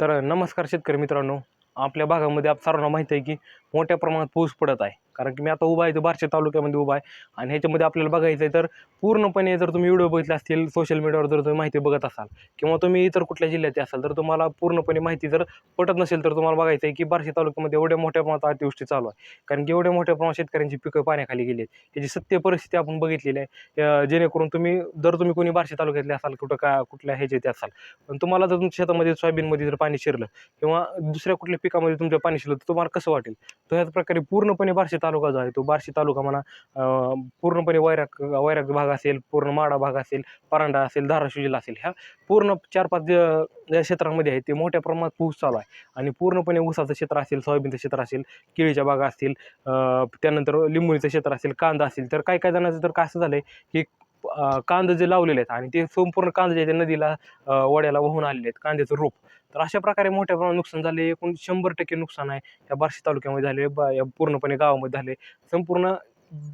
तर नमस्कार शेतकरी मित्रांनो. आपल्या भागामध्ये आप सर्वांना माहिती आहे की मोठ्या प्रमाणात पाऊस पडत आहे. कारण की मी आता उभा आहे तो बार्शी तालुक्यामध्ये उभा आहे. आणि ह्याच्यामध्ये आपल्याला बघायचं आहे तर पूर्णपणे जर तुम्ही व्हिडिओ बघितले असतील सोशल मीडियावर जर तुम्ही माहिती बघत असाल किंवा तुम्ही इतर कुठल्या जिल्ह्याचे असाल तर तुम्हाला पूर्णपणे माहिती जर पटत नसेल तर तुम्हाला बघायचं आहे की बार्शी तालुक्यामध्ये एवढ्या मोठ्या प्रमाणात अतिवृष्टी चालू आहे. कारण की एवढ्या मोठ्या प्रमाणात शेतकऱ्यांची पिकं पाण्याखाली गेली आहेत. याची सत्य परिस्थिती आपण बघितलेली आहे. जेणेकरून तुम्ही जर तुम्ही कोणी बार्शी तालुक्यातले असाल कुठं का कुठल्या ह्याचे ते असाल पण तुम्हाला जर तुमच्या शेतामध्ये सोयाबीनमध्ये जर पाणी शिरलं किंवा दुसऱ्या कुठल्या पिकामध्ये तुमच्या पाणी शिरलं तर तुम्हाला कसं वाटेल? तर ह्याच प्रकारे पूर्णपणे बार्शी तालुका जो आहे तो बार्शी तालुका म्हणा पूर्णपणे वैराग वैराग भाग असेल पूर्ण माडा भाग असेल परांडा असेल धाराशिव जिल्हा असेल ह्या पूर्ण चार पाच ज्या क्षेत्रामध्ये आहे ते मोठ्या प्रमाणात पाऊस चालू आहे. आणि पूर्णपणे ऊसाचं क्षेत्र असेल सोयाबीनचं क्षेत्र असेल केळीच्या बागा असतील त्यानंतर लिंबूचं क्षेत्र असेल कांदा असेल तर काही काही जणांचं तर काय असं झालं आहे की कांदे जे लावलेले आहेत आणि ते संपूर्ण कांदे जे ते नदीला वड्याला वाहून आलेले आहेत कांद्याचं रोप. तर अशा प्रकारे मोठ्या प्रमाणात नुकसान झाले. एकूण शंभर टक्के नुकसान आहे. या बार्शी तालुक्यामध्ये झाले बा या पूर्णपणे गावामध्ये झाले. संपूर्ण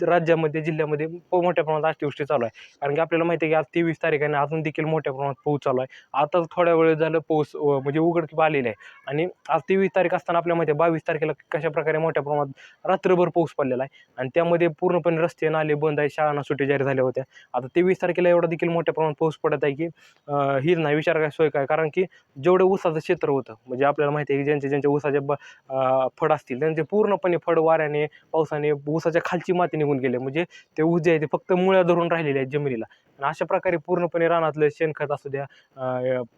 राज्यामध्ये जिल्ह्यामध्ये प- मोठ्या प्रमाणात अतिवृष्टी चालू आहे. कारण की आपल्याला माहिती आहे की आज तेवीस तारीख आहे आणि अजून देखील मोठ्या प्रमाणात पाऊस चालू आहे. आता थोड्या वेळ झालं पाऊस म्हणजे उघडकीप आलेला आहे. आणि आज तेवीस तारीख असताना आपल्या माहिती आहे बावीस तारखेला कशा प्रकारे मोठ्या प्रमाणात रात्रभर पाऊस पडलेला आहे. आणि त्यामध्ये पूर्णपणे रस्ते नाले बंद आहे शाळांना सुट्टी जाहीर झाल्या होत्या. आता तेवीस तारखेला एवढा देखील मोठ्या प्रमाणात पाऊस पडत आहे की हीच नाही विचार काय सोय काय? कारण की जेवढं ऊसाचं क्षेत्र होतं म्हणजे आपल्याला माहिती आहे की ज्यांचे ज्यांचे ऊसाचे ब फड असतील त्यांचे पूर्णपणे फड वाऱ्याने पावसाने ऊसाच्या खालची माती निघून गेले. म्हणजे ते उजे आहे ते फक्त मुळ्या धरून राहिलेले आहेत जमिनीला. आणि अशा प्रकारे पूर्णपणे रानातलं शेणखत असू द्या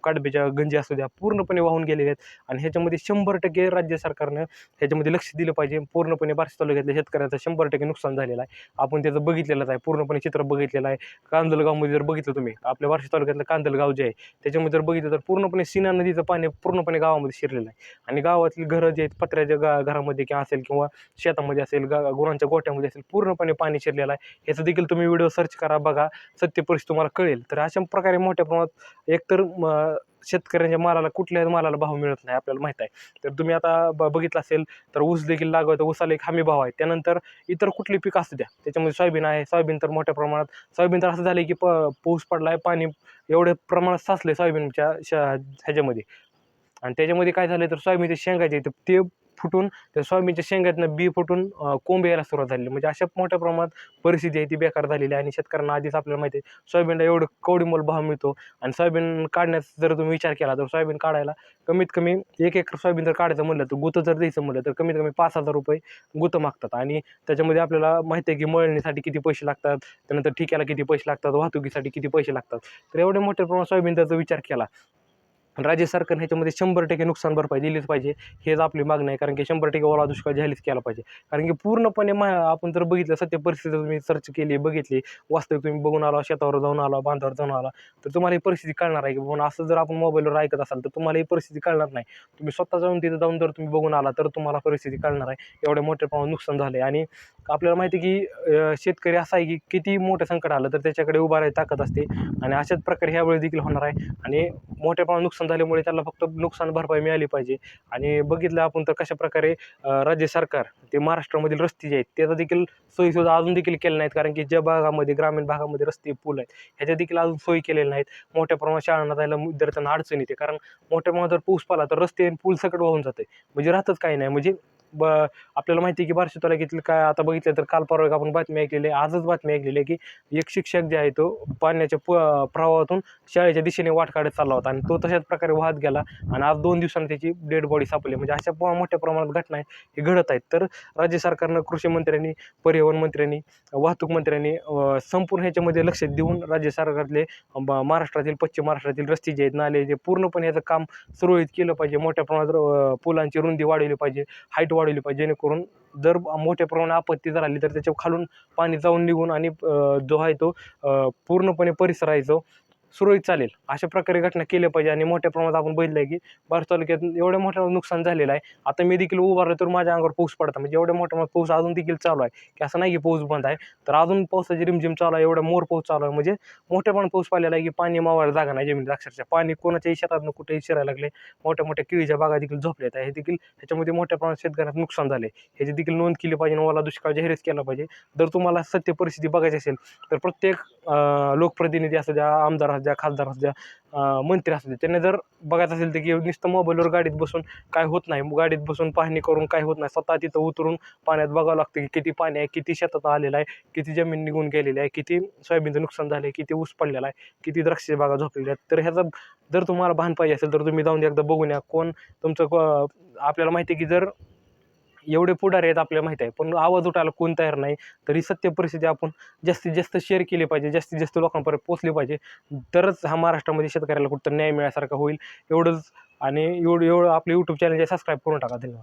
काडबीच्या गंजी असू द्या पूर्णपणे वाहून गेलेले आहेत. आणि ह्याच्यामध्ये शंभर टक्के राज्य सरकारनं ह्याच्यामध्ये लक्ष दिलं पाहिजे. पूर्णपणे बार्शी तालुक्यातल्या शेतकऱ्याचं शंभर टक्के नुकसान झालेलं आहे. आपण त्याचं बघितलेलंच आहे. पूर्णपणे चित्र बघितलेलं आहे. कांदलगावमध्ये जर बघितलं तुम्ही आपल्या बार्शी तालुक्यातलं कांदलगाव जे आहे त्याच्यामध्ये जर बघितलं तर पूर्णपणे सीना नदीचं पाणी पूर्णपणे गावामध्ये शिरलेलं आहे. आणि गावातली घरं जे आहेत पत्र्याच्या गा घरामध्ये किंवा असेल किंवा शेतामध्ये असेल गा गुरांच्या गोठ्यामध्ये असेल पूर्णपणे पाणी शिरलेलं आहे. ह्याचं देखील तुम्ही व्हिडिओ सर्च करा बघा. सत्य परिस्थिती तुम्हाला कळेल. तर अशा प्रकारे मोठ्या प्रमाणात एकतर शेतकऱ्यांच्या मालाला कुठल्याही मालाला भाव मिळत नाही आपल्याला माहीत आहे. तर तुम्ही आता ब बघितलं असेल तर ऊस देखील लागवत ऊसाला एक हमी भाव आहे. त्यानंतर इतर कुठली पीक असू द्या. त्याच्यामध्ये सोयाबीन आहे. सोयाबीन तर मोठ्या प्रमाणात सोयाबीन तर असं झालं की प पाऊस पडला आहे पाणी एवढ्या प्रमाणात साचले सोयाबीनच्या श ह्याच्यामध्ये. आणि त्याच्यामध्ये काय झालं तर सोयाबीनचे शेंगाचे तर ते फुटून त्या सोयाबीनच्या शेंगातनं बी फुटून कोंब यायला सुरुवात झाली म्हणजे अशा मोठ्या प्रमाणात परिस्थिती आहे ती बेकार झालेली आहे आणि शेतकऱ्यांना आधीच आपल्याला माहिती आहे सोयाबीनला एवढं कवडीमोल भाव मिळतो आणि सोयाबीन काढण्याचा जर तुम्ही विचार केला तर सोयाबीन काढायला कमीत कमी एक एकर सोयाबीन जर काढायचं म्हणलं तर गुतं जर द्यायचं म्हणलं तर कमीत कमी पाच हजार रुपये गुतं मागतात. आणि त्याच्यामध्ये आपल्याला माहिती आहे की मळणीसाठी किती पैसे लागतात त्यानंतर ठिक्याला किती पैसे लागतात वाहतुकीसाठी किती पैसे लागतात. तर एवढ्या मोठ्या प्रमाणात सोयाबीन त्याचा विचार केला राज्य सरकारने ह्याच्यामध्ये शंभर टक्के नुकसान भरपाई दिलीच पाहिजे. हेच आपली मागणी आहे कारण की शंभर टक्के ओला दुष्काळ जाहीरच केला पाहिजे. कारण की पूर्णपणे मा आपण जर बघितलं सत्य परिस्थिती तुम्ही सर्च केली बघितली वास्तविक तुम्ही बघून आला शेतावर जाऊन आला बांधावर जाऊन आला तर तुम्हाला ही परिस्थिती कळणार आहे की बाबा असं जर आपण मोबाईलवर ऐकत असाल तर तुम्हाला ही परिस्थिती कळणार नाही. तुम्ही स्वतः जाऊन तिथं जाऊन जर तुम्ही बघून आला तर तुम्हाला परिस्थिती कळणार आहे. एवढ्या मोठ्या प्रमाणात नुकसान झालं आहे आणि आपल्याला माहिती आहे की शेतकरी असा आहे की किती मोठं संकट आलं तर त्याच्याकडे उभारायची ताकद असते. आणि अशाच प्रकारे ह्यावेळी देखील होणार आहे. आणि मोठ्या प्रमाणात नुकसान झाल्यामुळे त्याला फक्त नुकसान भरपाई मिळाली पाहिजे. आणि बघितलं आपण तर कशा प्रकारे राज्य सरकार ते महाराष्ट्रामधील रस्ते जे आहेत त्याचा देखील सोयीसुद्धा अजून देखील केल्या नाहीत. कारण की ज्या भागामध्ये ग्रामीण भागामध्ये रस्ते पूल आहेत ह्याच्या देखील अजून सोयी केलेल्या नाहीत. मोठ्या प्रमाणात शाळांना जायला विद्यार्थ्यांना अडचण येते. कारण मोठ्या प्रमाणात जर पाऊस पाला तर रस्ते आणि पूल सकट वाहून जाते म्हणजे राहतच काही नाही. म्हणजे ब आपल्याला माहिती आहे की बार्शी तालुक्यातील काय आता बघितलं तर काल परवा आपण बातमी ऐकलेली आहे आजच बातमी ऐकलेली आहे की एक शिक्षक जे आहे तो पाण्याच्या प प्रवाहातून शाळेच्या दिशेने वाट काढत चालला होता आणि तो तशाच प्रकारे वाहत गेला आणि आज दोन दिवसांनी त्याची डेड बॉडी सापडली. म्हणजे अशा मोठ्या प्रमाणात घटना आहे हे घडत आहेत. तर राज्य सरकारनं कृषी मंत्र्यांनी परिवहन मंत्र्यांनी वाहतूक मंत्र्यांनी संपूर्ण ह्याच्यामध्ये लक्ष देऊन राज्य सरकारले ब- महाराष्ट्रातील पश्चिम महाराष्ट्रातील रस्ते जे आहेत नाले जे पूर्णपणे याचं काम सुरळीत केलं पाहिजे. मोठ्या प्रमाणात पुलांची रुंदी वाढवली पाहिजे. हाईट वाढवली पाहिजे जेणेकरून जर मोठ्या प्रमाणात आपत्ती जर आली तर त्याच्या खालून पाणी जाऊन निघून आणि जो आहे तो पूर्णपणे परिसर आहे जो. सुरळीत चालेल. अशा प्रकारे घटना केल्या पाहिजे आणि मोठ्या प्रमाणात आपण बघितलं आहे की बार्शी तालुक्यात एवढ्या मोठ्या नुकसान झालेलं आहे. आता मी देखील उभारलं तर माझ्या अंगावर पाऊस पडता म्हणजे एवढ्या मोठ्या प्रमाणात पाऊस अजून देखील चालू आहे की असं नाही की पाऊस बंद आहे. तर अजून पावसाची रिमझिम चालू आहे. एवढा मोर पाऊस चालू आहे. म्हणजे मोठ्या प्रमाणात पाऊस पाहिलेला आहे की पाणी मावायला जागा नाही जमिनीत. अक्षरशः पाणी कोणाच्याही शेतातनं कुठेही शिरायला लागले. मोठ्या मोठ्या केळीच्या बागा देखील झोपल्यात आहे हे देखील ह्याच्यामध्ये मोठ्या प्रमाणात शेतकऱ्यांना नुकसान झाले ह्याची देखील नोंद केली पाहिजे आणि ओला दुष्काळ जाहीरच केला पाहिजे. जर तुम्हाला सत्य परिस्थिती बघायची असेल तर प्रत्येक लोकप्रतिनिधी असू द्या आमदार असू द्या खासदार असू द्या मंत्री असू द्या त्यांनी जर बघायचं असेल तर की नुसतं मोबाईलवर गाडीत बसून काय होत नाही. गाडीत बसून पाहणी करून काय होत नाही. स्वतः तिथं उतरून पाण्यात बघावं लागतं की किती पाणी आहे किती शेतात आलेलं आहे किती जमीन निघून गेलेली आहे किती सोयाबीनचं नुकसान झालं आहे किती ऊस पडलेला आहे किती द्राक्षे बागा झोपलेल्या आहेत. तर ह्याचा जर तुम्हाला भान पाहिजे असेल तर तुम्ही जाऊन एकदा बघून या. कोण तुमचं आपल्याला माहिती आहे की जर एवढे पुढारी आहेत आपल्याला माहिती आहे. पण आवाज उठायला कोण तयार नाही. तरी सत्य परिस्थिती आपण जास्तीत जास्त शेअर केली पाहिजे. जास्तीत जास्त लोकांपर्यंत पोचली पाहिजे. तरच हा महाराष्ट्रामध्ये शेतकऱ्याला कुठं न्याय मिळासारखा होईल. एवढंच. आणि एवढं एवढं आपलं यूट्यूब चॅनल सबस्क्राईब करून टाका. धन्यवाद.